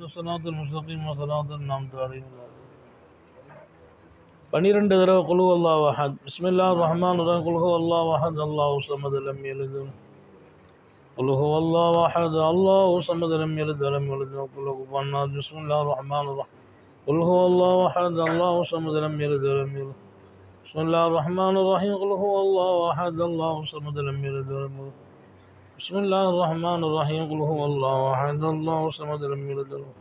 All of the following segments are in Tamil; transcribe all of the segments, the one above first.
صراط المستقيم صراط الأنعمت عليهم பன்னிரெண்டு தடவை குழு அல்லாஹ் அஹத் பிஸ்மில்லா ரஹ்மான் ரஹீம் குல்ஹு அல்லாஹ் அஹத் அல்லாஹ் சமது லம் யலித் குல்ஹு அல்லாஹ் அஹத் அல்லாஹ் சமது லம் யலித் வலம் யூலத் குல்ஹு குஃபுவன் அஹத் பிஸ்மில்லா ரஹ்மான் ரஹீம் குல்ஹு அல்லாஹ் அஹத் அல்லாஹ் சமது லம் யலித் வலம் யூலத் بسم الله الرحمن الرحيم قل هو الله أحد الله الصمد لم يلد ولم يولد بسم الله الرحمن الرحيم. قل هو الله أحد الله الصمد لم يلد ولم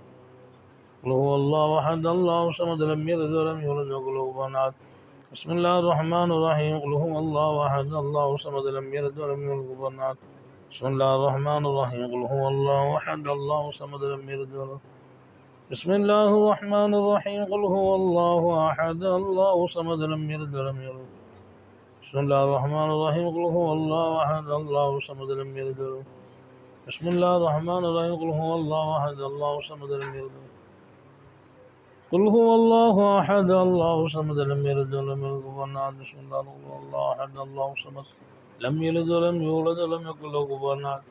قل هو الله أحد الله الصمد لم يلد ولم يولد وقل هو أحد بسم الله الرحمن الرحيم. قل هو الله أحد الله الصمد لم يلد ولم يولد وقل أحد بسم الله الرحمن الرحيم. قل هو الله أحد الله الصمد لم يلد ولم بسم الله الرحمن الرحيم. قل هو الله أحد الله الصمد لم يلد ولم يولد. بسم الله الرحمن الرحيم قل هو الله أحد الله الصمد لم يلد ولم بسم الله الرحمن الرحيم قل هو الله أحد الله الصمد لم يلد ولم قل هو الله أحد الله الصمد لم يلد ولم يولد كفوا أحد بسم الله قل هو الله أحد الله الصمد لم يلد ولم يولد ولم يكن له كفوا أحد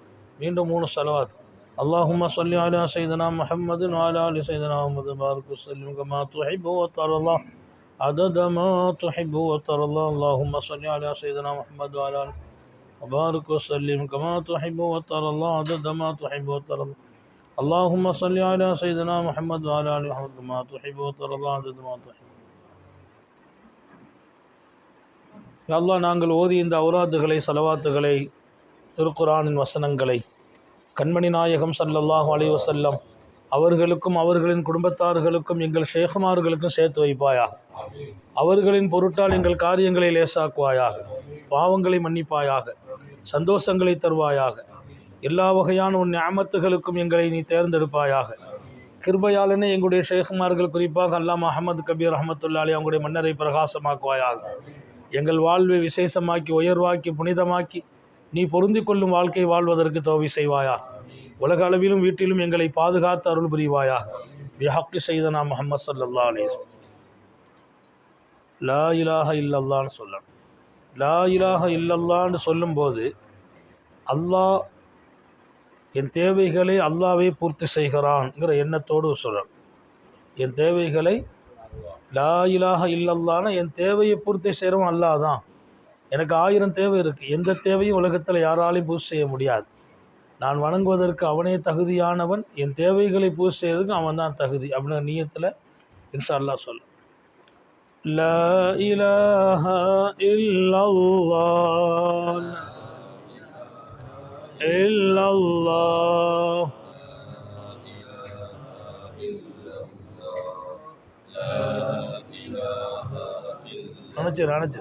மீண்டும் மூணு சலவாத் اللهم صل على سيدنا محمد وعلى ال سيدنا محمد بارك وسلم كما تحب وترى الله عدد ما تحب وترى الله اللهم صل على سيدنا محمد وعلى ال وبارك وسلم كما تحب وترى الله عدد ما تحب وترى الله اللهم صل على سيدنا محمد وعلى ال محمد كما تحب وترى الله عدد ما تحب யா அல்லாஹ் நாங்கள் ஓதி இந்த அவுராதுகளை சலவாத்துகளை திருக்குரானின் வசனங்களை கண்மணி நாயகம் ஸல்லல்லாஹு அலைஹி வஸல்லம் அவர்களுக்கும் அவர்களின் குடும்பத்தார்களுக்கும் எங்கள் ஷேகுமார்களுக்கும் சேர்த்து வைப்பாயாக. அவர்களின் பொருட்டால் எங்கள் காரியங்களை லேசாக்குவாயாக. பாவங்களை மன்னிப்பாயாக. சந்தோஷங்களை தருவாயாக. எல்லா வகையான உன் ஞாமத்துகளுக்கும் எங்களை நீ தேர்ந்தெடுப்பாயாக. கிருபையாளனே எங்களுடைய ஷேகுமார்கள் குறிப்பாக அல்லாம அகமது கபீர் அஹமத்துல்லாலே அவங்களுடைய மன்னரை பிரகாசமாக்குவாயாக. எங்கள் வாழ்வை விசேஷமாக்கி உயர்வாக்கி புனிதமாக்கி நீ பொருந்திக்கொள்ளும் வாழ்க்கை வாழ்வதற்கு தோவி செய்வாயா உலக அளவிலும் வீட்டிலும் எங்களை பாதுகாத்து அருள் புரிவாயாக. பிஹக்கி செய்தனா முகமது சல்லா அலிஸ் லா இலாக இல்லல்லான்னு சொல்லணும். லா இலாக இல்லல்லான்னு சொல்லும்போது அல்லாஹ் என் தேவைகளை அல்லாவே பூர்த்தி செய்கிறான்ங்கிற எண்ணத்தோடு சொல்கிறேன் என் தேவைகளை லா இலாஹ இல்லல்லான்னு என் தேவையை பூர்த்தி செய்கிறவன் அல்லாஹ் தான். எனக்கு ஆயிரம் தேவை இருக்குது எந்த தேவையும் உலகத்தில் யாராலையும் பூர்த்தி செய்ய முடியாது. நான் வணங்குவதற்கு அவனே தகுதியானவன் என் தேவைகளை பூர்த்தி செய்யறதுக்கு அவன் தான் தகுதி அப்படிங்கிற நீயத்தில் இன்ஷா அல்லாஹ் சொல்ல لا إله إلا الله إلا الله நினச்சி நினச்சி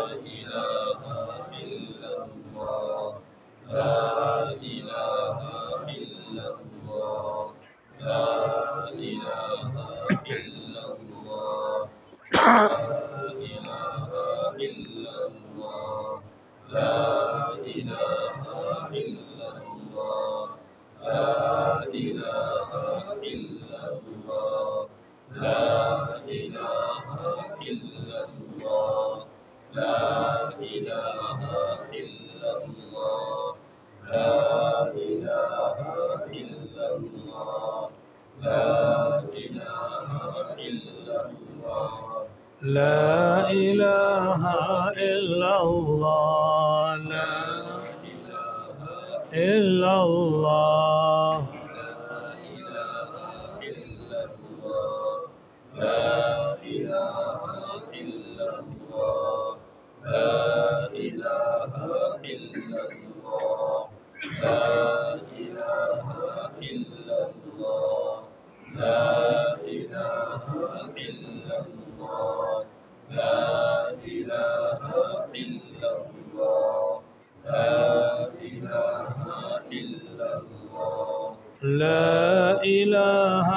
لا إله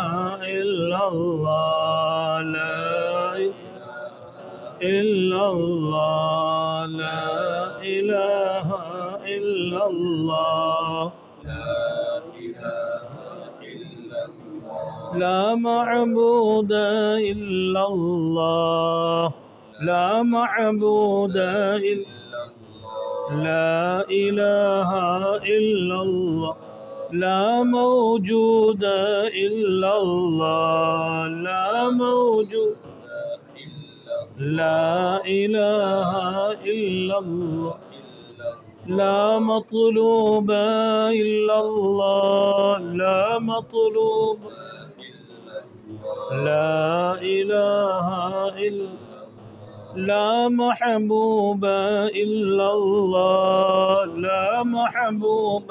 إلا الله لا إلا الله لا إله إلا الله. لا معبود إلا الله لا معبود إلا لا إله إلا الله. لا موجود إلا الله. لا موجود لا إله إلا الله. لا مطلوب إلا الله. لا مطلوب لا إله إلا لا محبوب إلا الله. لا محبوب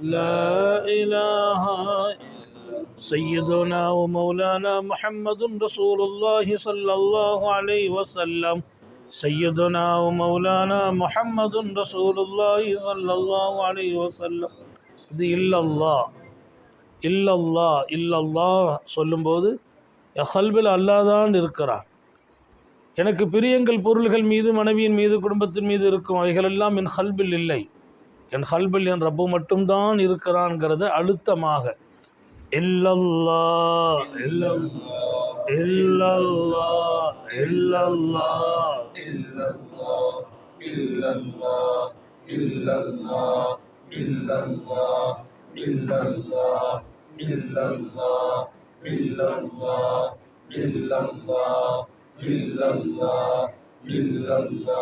لا إله سيدنا ومولانا محمد رسول الله صلى الله عليه وسلم سيدنا ومولانا محمد رسول الله صلى الله عليه وسلم இது இல்லல்லா இல்லல்லா இல்லல்லா சொல்லும்போது கல்பில் அல்லாதான் இருக்கிறான் எனக்கு பிரியங்கள் பொருள்கள் மீது மனைவியின் மீது குடும்பத்தின் மீது இருக்கும் அவைகளெல்லாம் என் ஹல்பில் இல்லை என் ஹல்பில் என் ரப்பு மட்டும்தான் இருக்கிறான்ங்கிறத அழுத்தமாக இல்லல்லா இல்லல்லா இல்லல்லா இல்லல்லா இல்லல்லா இல்லல்லா இல்லல்லா இல்லல்லா இல்லல்லா இல்லல்லா இல்லல்லா இல்லல்லா இல்லல்லா இல்லல்லா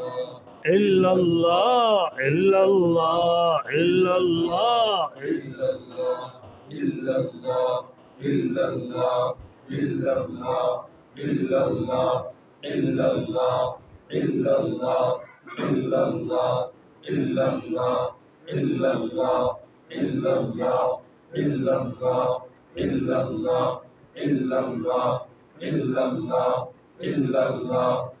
الا اللہ الا اللہ الا اللہ اللہ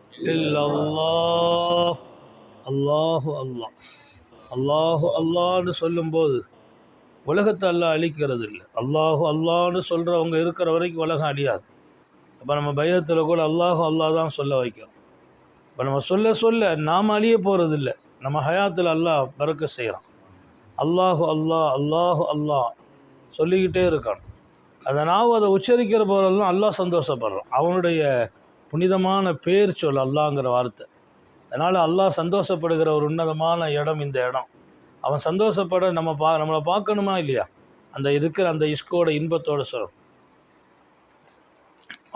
இல்லல்லா அல்லாஹு அல்லாஹ். அல்லாஹு அல்லான்னு சொல்லும்போது உலகத்தை அல்லாஹ் அழிக்கிறது இல்லை அல்லாஹு அல்லான்னு சொல்கிறவங்க இருக்கிற வரைக்கும் உலகம் அழியாது. அப்போ நம்ம பயத்தில் கூட அல்லாஹு அல்லாஹ் தான் சொல்ல வைக்கிறோம். இப்போ நம்ம சொல்ல சொல்ல நாம் அழிய போகிறது இல்லை நம்ம ஹயாத்தில் அல்லாஹ் பறக்க செய்கிறான் அல்லாஹு அல்லாஹ் அல்லாஹு அல்லாஹ் சொல்லிக்கிட்டே இருக்கான். அதை நாம் அதை உச்சரிக்கிற போகிறதெல்லாம் அல்லாஹ் சந்தோஷப்படுறோம் அவனுடைய புனிதமான பேர் சொல் அல்லாங்கிற வார்த்தை. அதனால் அல்லாஹ் சந்தோஷப்படுகிற ஒரு உன்னதமான இடம் இந்த இடம். அவன் சந்தோஷப்பட நம்ம பா நம்மளை பார்க்கணுமா இல்லையா? அந்த இருக்கிற அந்த இஷ்கோட இன்பத்தோட சொல்லும்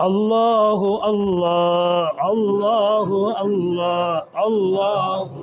அல்லாஹு அல்லாஹ் அல்லாஹு அல்லாஹ் அல்லாஹு.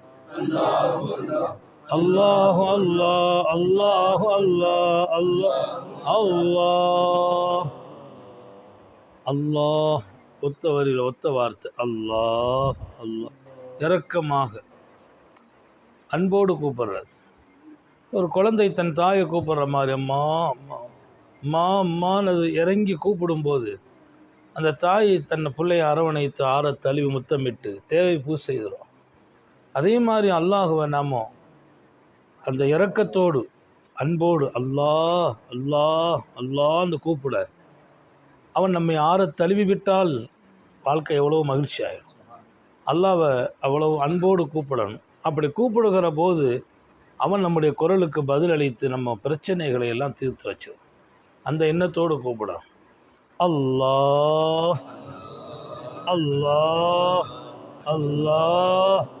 அல்லாஹ் ஒத்த வரியில் ஒத்த வார்த்தை. அல்லாஹ் அல்லாஹ். இரக்கமாக. அன்போடு கூப்பிடுறது ஒரு குழந்தை தன் தாயை கூப்பிடுற மாதிரி அம்மா அம்மா அம்மா அம்மான்னு அது இறங்கி கூப்பிடும்போது அந்த தாய் தன்னை பிள்ளையை அரவணைத்து ஆற தழுவி முத்தமிட்டு தேவை பூ செய்கிறோம் அதே மாதிரி அல்லாஹுவை நாம அந்த இறக்கத்தோடு அன்போடு அல்லாஹ் அல்லாஹ் அல்லான்னு கூப்பிட அவன் நம்மை ஆற தழுவி விட்டால் வாழ்க்கை எவ்வளோ மகிழ்ச்சி ஆகிடும் அல்லாவை அவ்வளவு அன்போடு கூப்பிடணும். அப்படி கூப்பிடுகிற போது அவன் நம்முடைய குரலுக்கு பதிலளித்து நம்ம பிரச்சனைகளை எல்லாம் தீர்த்து வச்சிடும் அந்த எண்ணத்தோடு கூப்பிடணும். அல்லாஹ் அல்லாஹ் அல்லாஹ்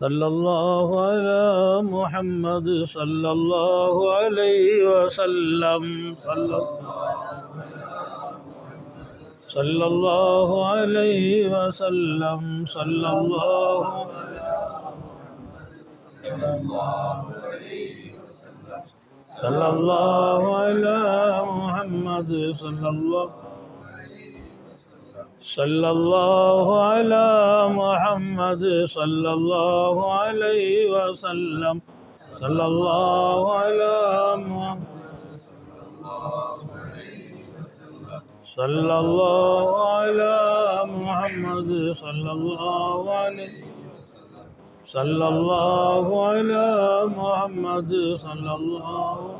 صلى الله على محمد صلى الله عليه وسلم. صلى صلى الله عليه وسلم. صلى الله صلى الله على محمد صلى الله صلى الله على محمد صلى الله عليه وسلم. صلى الله على محمد. صلى الله على محمد صلى الله عليه صلى الله على محمد صلى الله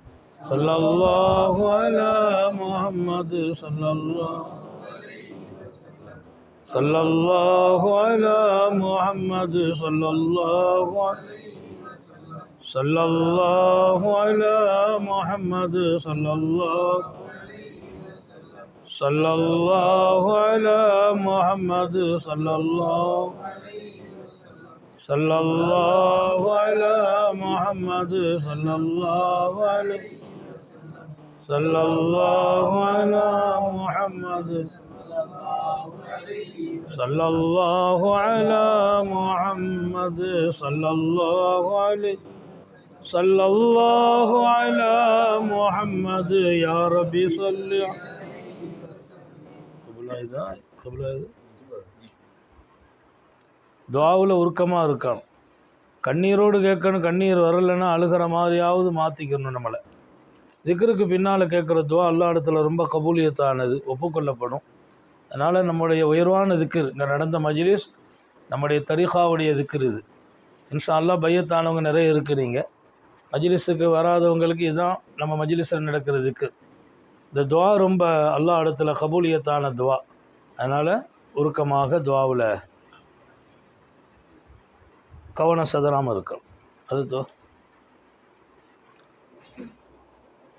على محمد صلى الله صلى الله على محمد صلى الله صلى الله على محمد صلى الله صلى الله على محمد صلى الله صلى الله على محمد صلى الله عليه صلى الله على محمد صلى الله على محمد صلى الله عليه صلى الله على محمد يا ربي صل قبل هذا قبل هذا துவாவில் உருக்கமாக இருக்கணும் கண்ணீரோடு கேட்கணும் கண்ணீர் வரலைன்னா அழுகிற மாதிரியாவது மாற்றிக்கணும் நம்மளை திக்ருக்கு பின்னால் கேட்குற துவா அல்லா இடத்துல ரொம்ப கபூலியத்தானது ஒப்புக்கொள்ளப்படும். அதனால் நம்முடைய உயர்வான திக்ர் இங்கே நடந்த மஜ்லிஸ் நம்முடைய தரிகாவுடைய திக்ர் இது. இன்ஷா அல்லா பையத்தானவங்க நிறைய இருக்கிறீங்க. மஜ்லிஸுக்கு வராதவங்களுக்கு இதுதான் நம்ம மஜ்லிஸில் நடக்கிற திக்ர். இந்த துவா ரொம்ப அல்லா இடத்துல கபூலியத்தான துவா. அதனால் உருக்கமாக துவாவில் கவனம் சதறாமல் இருக்கும் அது துவா.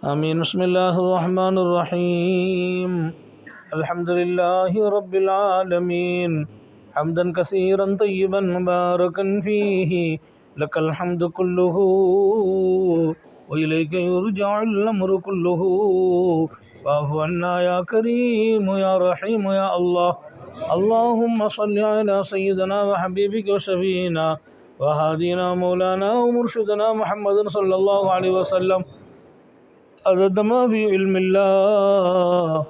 آمين بسم الله الرحمن الرحيم الحمد لله رب العالمين حمدا كثيرا طيبا مباركا فيه لك الحمد كله وإليك يرجع الأمر كله واعف عنا يا كريم يا رحيم يا الله اللهم صل على سيدنا وحبيبك وشفينا وهادينا مولانا ومرشدنا محمد صلى الله عليه وسلم. عدد ما في علم الله.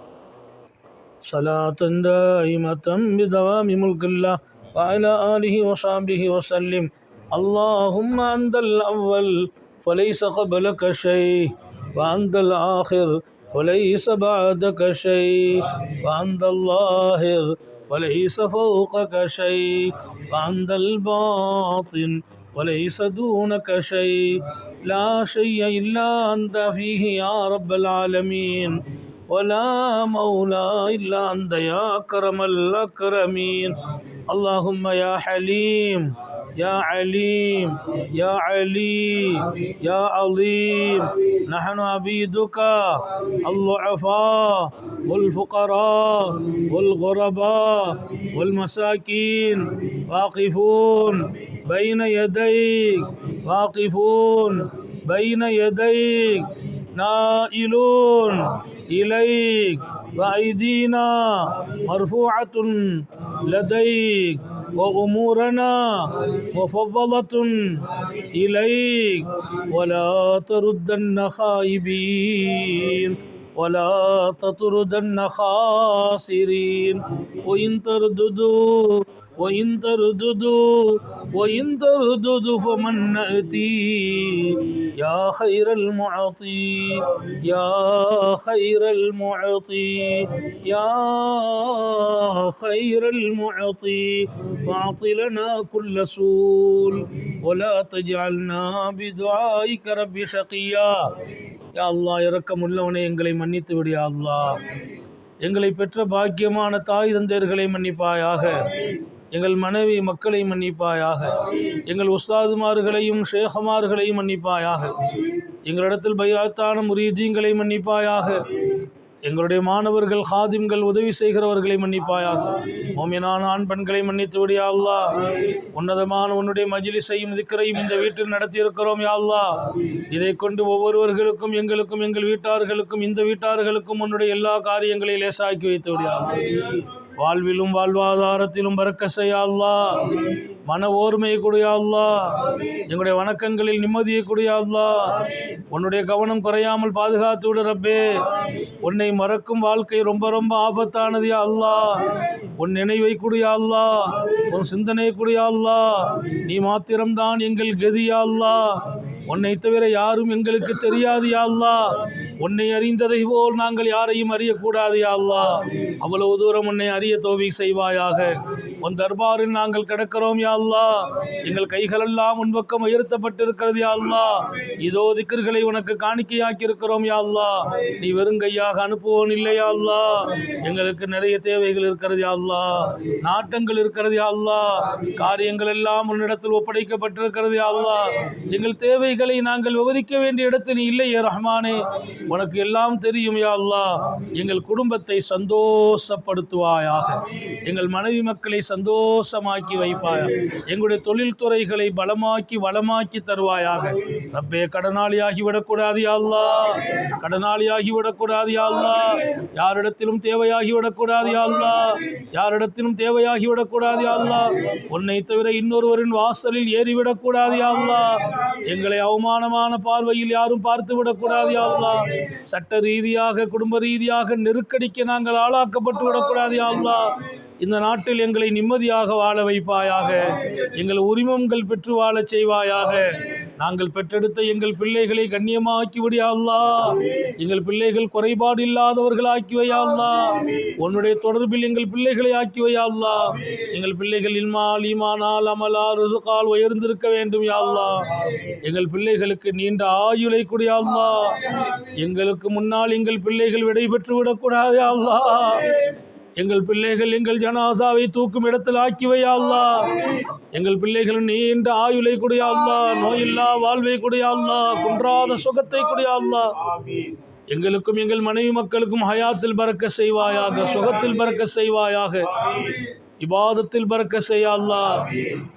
صلاة دائمة بدوام ملك الله. وعلى آله وصحبه وسلم. اللهم أنت الأول فليس قبلك شيء. وأنت الآخر وليس بعدك شيء. وأنت الظاهر وليس فوقك شيء. وأنت الباطن وليس دونك شيء. لا شيء إلا أنت فيه يا رب العالمين. ولا مولى إلا أنت يا أكرم الأكرمين. اللهم يا حليم يا عليم يا علي يا عظيم. نحن عبيدك الضعفاء والفقراء والغرباء والمساكين. واقفون بين يديك. واقفون. بين يديك. نائلون. إليك. وأيدينا. مرفوعة لديك. وأمورنا مفضلة إليك. ولا تردن خائبين. ولا تطردن خاسرين. وإن ترددوا وإن ترددوا وإن ترددوا فمن نأتي يا خير المعطي يا خير المعطي يا خير المعطي واعط لنا كل سول ولا تجعلنا بدعائك رب شقيا யா அல்லாஹ் இரக்கமுள்ளவனே எங்களை மன்னித்து விடு யா அல்லாஹ் எங்களை பெற்ற பாக்கியமான தாய் தந்தையர்களை மன்னிப்பாயாக எங்கள் மனைவி மக்களை மன்னிப்பாயாக. எங்கள் உஸ்தாதுமார்களையும் ஷேகமார்களையும் மன்னிப்பாயாக. எங்களிடத்தில் பையாத்தான முரீதீங்களை மன்னிப்பாயாக. எங்களுடைய மாணவர்கள் ஹாதிம்கள் உதவி செய்கிறவர்களை மன்னிப்பாயாக. மோமினான ஆண் பெண்களை மன்னித்து விடு உன்னதமான உன்னுடைய மஜிலிசையும் திக்கரையும் இந்த வீட்டில் நடத்தியிருக்கிறோம் யாழ்லா இதை கொண்டு ஒவ்வொருவர்களுக்கும் எங்களுக்கும் எங்கள் வீட்டார்களுக்கும் இந்த வீட்டார்களுக்கும் உன்னுடைய எல்லா காரியங்களையும் லேசாக்கி வைத்து விடு வாழ்விலும் வாழ்வாதாரத்திலும் பறக்க செய்யா மன ஓர்மையை குடையாள்லா எங்களுடைய வணக்கங்களில் நிம்மதியை குடையாள்லா உன்னுடைய கவனம் குறையாமல் பாதுகாத்து விடு ரப்பே. உன்னை மறக்கும் வாழ்க்கை ரொம்ப ரொம்ப ஆபத்தானது அல்லா. உன் நினைவை குடியாள்லா உன் சிந்தனை குடியாள்லா நீ மாத்திரம்தான் எங்கள் கதியாள்லா உன்னை தவிர யாரும் எங்களுக்கு தெரியாது யாழ்லா உன்னை அறிந்ததை போல் நாங்கள் யாரையும் அறியக்கூடாது யா அல்லாஹ். அவ்வளவு தூரம் உன்னை அறிய தோவி செய்வாயாக. உன் தர்பாரில் நாங்கள் கிடக்கிறோம் யா எங்கள் கைகளெல்லாம் உன்பக்கம் உயர்த்தப்பட்டிருக்கிறது யாழ்லா இதோ திக்கர்களை உனக்கு காணிக்கையாக்கி இருக்கிறோம் யாழ்லா நீ வெறுங்கையாக அனுப்புவோன் இல்லையா அல்லாஹ். எங்களுக்கு நிறைய தேவைகள் இருக்கிறது யாழ்லா நாட்டங்கள் இருக்கிறது யாழ்லா காரியங்கள் எல்லாம் உன்னிடத்தில் ஒப்படைக்கப்பட்டிருக்கிறது யாழ்லா எங்கள் தேவைகளை நாங்கள் விவரிக்க வேண்டிய இடத்தில் நீ இல்லையே ரஹ்மானே. உனக்கு எல்லாம் தெரியும் யாழ்லா எங்கள் குடும்பத்தை சந்தோஷப்படுத்துவாயாக. எங்கள் மனைவி மக்களை சந்தோஷமாக்கி வைப்பாயா? எங்களுடைய தொழில்துறைகளை பலமாக்கி வளமாக்கி தருவாயாக. ரப்பே கடனாளியாகி விடக்கூடாது யாழ்லா கடனாளியாகி விடக்கூடாது யாழ்லா யாரிடத்திலும் தேவையாகி விடக்கூடாது யாழ்லா யாரிடத்திலும் தேவையாகி விடக்கூடாது யாழ்லா உன்னை தவிர இன்னொருவரின் வாசலில் ஏறிவிடக்கூடாது யாழ்லா எங்களை அவமானமான பார்வையில் யாரும் பார்த்து விடக்கூடாது யாழ்லா சட்ட ரீதியாக குடும்ப ரீதியாக நெருக்கடிக்கு நாங்கள் ஆளாக்கப்பட்டு விடக்கூடாது யாழ்லா இந்த நாட்டில் எங்களை நிம்மதியாக வாழ வைப்பாயாக. எங்கள் உரிமங்கள் பெற்று வாழச் செய்வாயாக. நாங்கள் பெற்றெடுத்த எங்கள் பிள்ளைகளை கண்ணியமாக்கி விடியா எங்கள் பிள்ளைகள் குறைபாடு இல்லாதவர்களாக்கி வையா உன்னுடைய தொடர்பில் எங்கள் பிள்ளைகளை ஆக்கி வையா எங்கள் பிள்ளைகள் இன்மால் ஈமானால் அமலா ருசுகால் உயர்ந்திருக்க வேண்டும் யா எங்கள் பிள்ளைகளுக்கு நீண்ட ஆயுளை கொடியா எங்களுக்கு முன்னால் எங்கள் பிள்ளைகள் விடை பெற்று விடக்கூடாது யா எங்கள் பிள்ளைகள் எங்கள் ஜனாசாவை தூக்கும் இடத்தில் ஆக்கிவையாள்லா எங்கள் பிள்ளைகள் நீண்ட ஆயுளை கொடியா நோயில்லா வாழ்வை கொடியா குன்றாத சுகத்தை கொடியா எங்களுக்கும் எங்கள் மனைவி மக்களுக்கும் ஹயாத்தில் பறக்க செய்வாயாக சுகத்தில் பறக்க செய்வாயாக. இபாதத்தில் பறக்க செய்யாள்லா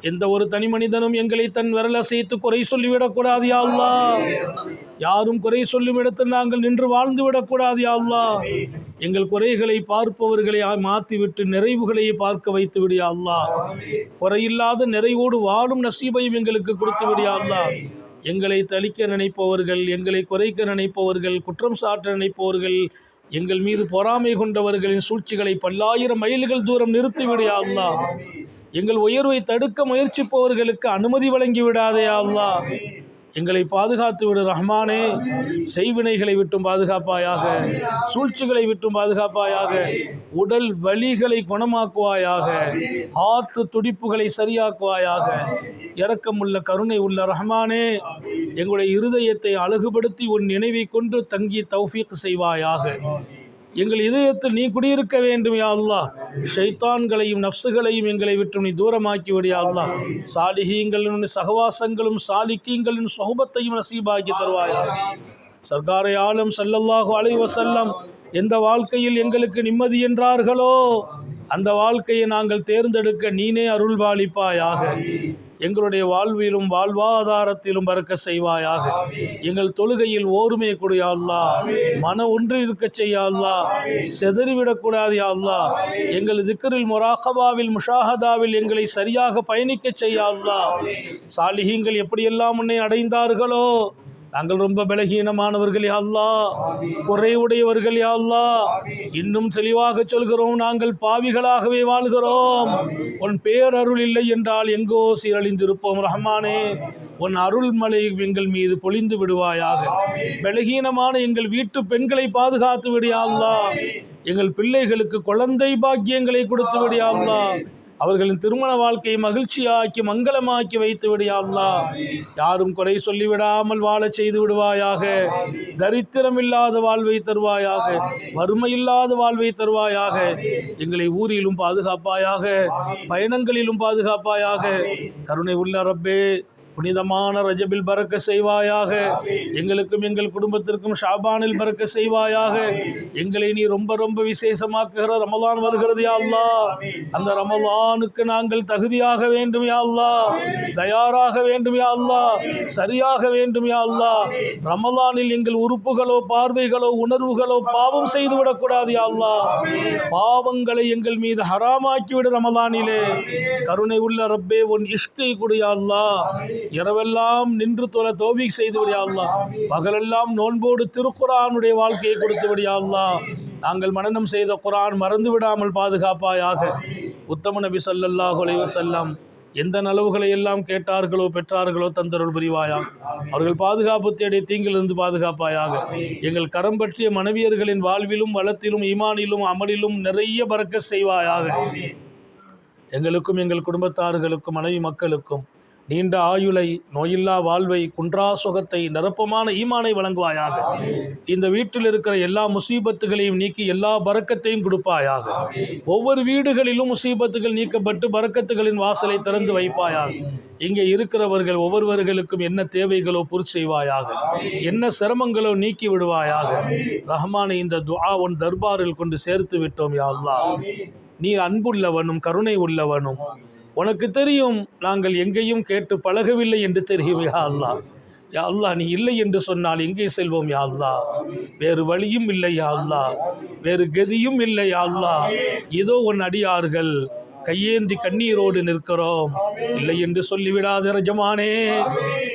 எந்த ஒரு தனி மனிதனும் எங்களை தன் விரல் அசைத்து குறை சொல்லிவிடக்கூடாது யாழ்லா யாரும் குறை சொல்லும் இடத்தில் நாங்கள் நின்று வாழ்ந்து விடக்கூடாது யாழ்லா எங்கள் குறைகளை பார்ப்பவர்களை மாற்றிவிட்டு நிறைவுகளை பார்க்க வைத்து விடியா அல்லா. குறையில்லாத நிறைவோடு வாழும் நசீபையும் எங்களுக்கு கொடுத்து விடியா அல்லா. எங்களை தளிக்க நினைப்பவர்கள் எங்களை குறைக்க நினைப்பவர்கள் குற்றம் சாட்ட நினைப்பவர்கள் எங்கள் மீது பொறாமை கொண்டவர்களின் சூழ்ச்சிகளை பல்லாயிரம் மைல்கள் தூரம் நிறுத்திவிடு அல்லா. எங்கள் உயர்வை தடுக்க முயற்சிப்பவர்களுக்கு அனுமதி வழங்கி விடாதே அல்லா. எங்களை பாதுகாத்து விடு ரஹ்மானே. செய்வினைகளை விட்டும் பாதுகாப்பாயாக சூழ்ச்சிகளை விட்டும் பாதுகாப்பாயாக உடல் வலிகளை குணமாக்குவாயாக ஆற்று துடிப்புகளை சரியாக்குவாயாக இரக்கமுள்ள கருணை உள்ள ரஹ்மானே எங்களுடைய இருதயத்தை அழகுபடுத்தி உன் நினைவை கொண்டு தங்கி தௌஃபீக் செய்வாயாக. எங்கள் இதயத்தில் நீ குடியிருக்க வேண்டும் யா ஷைத்தான்களையும் நப்சுகளையும் எங்களை விட்டு நீ தூரமாக்கி விடு சாலிகீங்களின் அல்லாஹ் சகவாசங்களும் சாலிக்கீங்களின் சொகுபத்தையும் நசீபாக்கி தருவாயா சர்க்காரை ஆளும் ஸல்லல்லாஹு அலைஹி செல்லம் எந்த வாழ்க்கையில் எங்களுக்கு நிம்மதி என்றார்களோ அந்த வாழ்க்கையை நாங்கள் தேர்ந்தெடுக்க நீனே அருள்பாலிப்பாயாக எங்களுடைய வாழ்விலும் வாழ்வாதாரத்திலும் பறக்க செய்வாயாக. எங்கள் தொழுகையில் ஓர்மை கொடு யா அல்லாஹ் மன ஒன்று இருக்க செய்ய அல்லாஹ் செதறிவிடக்கூடாது யா அல்லாஹ் எங்கள் திக்கரில் முராகபாவில் முஷாஹதாவில் எங்களை சரியாக பயணிக்க செய்ய அல்லாஹ் சாலிஹீங்கள் எப்படியெல்லாம் உன்னை அடைந்தார்களோ நாங்கள் ரொம்ப பலகீனமானவர்கள் யாழ்லா குறைவுடையவர்கள் யாழ்லா இன்னும் தெளிவாக சொல்கிறோம் நாங்கள் பாவிகளாகவே வாழ்கிறோம். உன் பேரருள் இல்லை என்றால் எங்கோ சீரழிந்திருப்போம் ரஹ்மானே. உன் அருள்மலை எங்கள் மீது பொழிந்து விடுவாயாக. பலகீனமான எங்கள் வீட்டு பெண்களை பாதுகாத்து விடியாள்லா எங்கள் பிள்ளைகளுக்கு குழந்தை பாக்கியங்களை கொடுத்து விடியாள்லா அவர்களின் திருமண வாழ்க்கையை மகிழ்ச்சியாக்கி மங்களமாக்கி வைத்து விடியா யாரும் குறை சொல்லிவிடாமல் வாழச் செய்து விடுவாயாக. தரித்திரம் இல்லாத வாழ்வை தருவாயாக. வறுமை இல்லாத வாழ்வை தருவாயாக. எங்களை ஊரிலும் பாதுகாப்பாயாக பயணங்களிலும் பாதுகாப்பாயாக. கருணை உள்ள ரப்பே புனிதமான ரஜபில் பறக்க செய்வாயாக. எங்களுக்கும் எங்கள் குடும்பத்திற்கும் ஷாபானில் பறக்க செய்வாயாக. எங்களை நீ ரொம்ப ரொம்ப விசேஷமாக்குகிற ரமலான் வருகிறது யா அல்லாஹ் அந்த ரமலானுக்கு நாங்கள் தகுதியாக வேண்டும் யா அல்லாஹ் தயாராக வேண்டும் யா அல்லாஹ் சரியாக வேண்டும் யா அல்லாஹ் ரமலானில் எங்கள் உறுப்புகளோ பார்வைகளோ உணர்வுகளோ பாவம் செய்து விடக்கூடாது யா அல்லாஹ் பாவங்களை எங்கள் மீது ஹராமாக்கி விடு ரமலானிலே கருணை உள்ள ரப்பே உன் இஷ்கை கொடு யா அல்லாஹ் இரவெல்லாம் நின்று தொலை தோபிக் செய்து விடியா பகலெல்லாம் நோன்போடு திருக்குரானுடைய வாழ்க்கையை கொடுத்து விடியா நாங்கள் மனநம் செய்த குரான் மறந்து விடாமல் பாதுகாப்பாயாக. உத்தம நபி ஸல்லல்லாஹு அலைஹி எந்த நலவுகளை எல்லாம் கேட்டார்களோ பெற்றார்களோ தந்தருள் புரிவாயாம் அவர்கள் பாதுகாப்பு தேடிய தீங்கிலிருந்து பாதுகாப்பாயாக. எங்கள் கரம் பற்றிய மனைவியர்களின் வாழ்விலும் வளத்திலும் ஈமானிலும் அமலிலும் நிறைய பறக்க செய்வாயாக. எங்களுக்கும் எங்கள் குடும்பத்தார்களுக்கும் மனைவி மக்களுக்கும் நீண்ட ஆயுளை நோயில்லா வாழ்வை குன்றா சுகத்தை நிரப்பமான ஈமானை வழங்குவாயாக. இந்த வீட்டில் இருக்கிற எல்லா முசீபத்துகளையும் நீக்கி எல்லா பறக்கத்தையும் கொடுப்பாயாக. ஒவ்வொரு வீடுகளிலும் முசீபத்துகள் நீக்கப்பட்டு பறக்கத்துகளின் வாசலை திறந்து வைப்பாயாக. இங்கே இருக்கிறவர்கள் ஒவ்வொருவர்களுக்கும் என்ன தேவைகளோ பூர்த்தி செய்வாயாக. என்ன சிரமங்களோ நீக்கி விடுவாயாக. ரஹ்மானை இந்த துஆ உன் தர்பாரில் கொண்டு சேர்த்து விட்டோம் யா நீ அன்புள்ளவனும் கருணை உள்ளவனும். உனக்கு தெரியும் நாங்கள் எங்கேயும் கேட்டு பழகவில்லை என்று தெரியும் யா அல்லாஹ் யா அல்லா நீ இல்லை என்று சொன்னால் எங்கே செல்வோம் யா வேறு வழியும் இல்லை யா வேறு கதியும் இல்லை யா அல்லாஹ் இதோ உன் அடியார்கள் கையேந்தி கண்ணீரோடு நிற்கிறோம். இல்லை என்று சொல்லிவிடாதே எஜமானே.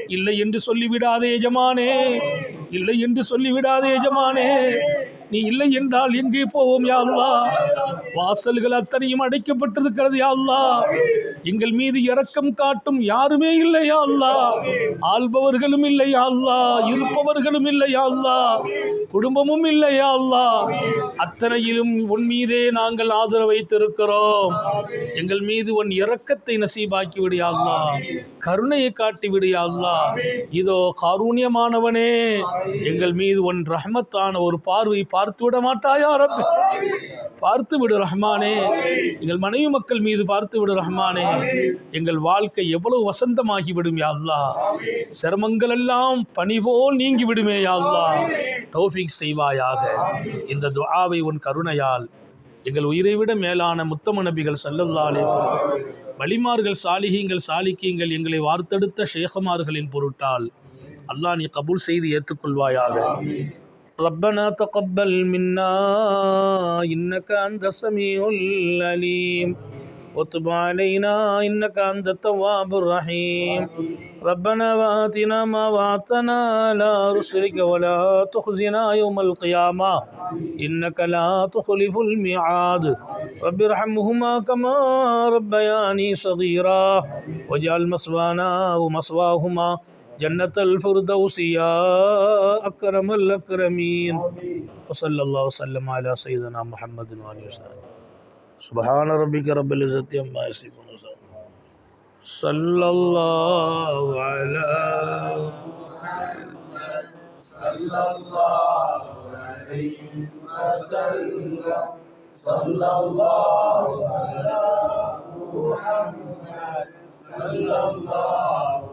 இல்லை என்று சொல்லிவிடாதே எஜமானே. இல்லை என்று சொல்லிவிடாதே எஜமானே. நீ இல்லை என்றால் எங்கே போவோம் யா வாசல்கள் அத்தனையும் அடைக்கப்பட்டிருக்கிறது யா எங்கள் மீது இரக்கம் காட்டும் யாருமே இல்லை யா ஆள்பவர்களும் இல்லை யா இருப்பவர்களும் இல்லை யா குடும்பமும் இல்லை யா அத்தனையிலும் உன் மீதே நாங்கள் ஆதரவு வைத்திருக்கிறோம் எங்கள் மீது உன் இரக்கத்தை நசீபாக்கி விடு கருணையை காட்டி விடு இதோ காரூணியமானவனே. எங்கள் மீது உன் ரஹ்மத்தான ஒரு பார்வை பார்த்து விட மாட்டாயா ரப்பே? பார்த்து விடு ரஹ்மானே. எங்கள் மனைவி மக்கள் மீது பார்த்து விடு ரஹ்மானே. எங்கள் வாழ்க்கை எவ்வளவு வசந்தமாகி விடும் யா அல்லாஹ் சிரமங்கள் எல்லாம் பனி போல் நீங்கி விடுமே யா அல்லாஹ் தௌஃபீக் செய்வாயாக. இந்த துஆவை உன் கருணையால் எங்கள் உயிரை விட மேலான முத்தம நபிகள் சல்லல்லாலே வலிமார்கள் சாலிகீங்கள் சாலிக்கீங்கள் எங்களை வார்த்தெடுத்த ஷேகமார்களின் பொருட்டால் அல்லாஹ் நீ கபூல் செய்து ஏற்றுக்கொள்வாயாக. ربنا تقبل منا إنك أنت السميع العليم. وتب علينا إنك أنت التواب الرحيم. ربنا وآتنا ما وعدتنا على رسلك ولا تخزنا يوم القيامة. إنك لا تخلف الميعاد. رب ارحمهما كما ربياني صغيرا. واجعل مثوانا ومثواهما جنة الفردوس يا أكرم الأكرمين. وصلى الله وسلم على سيدنا محمد وآله وسلم سبحان ربك رب العزة عما يصفون صلى الله على صلى الله عليه وسلم. صلى الله على محمد. صلى الله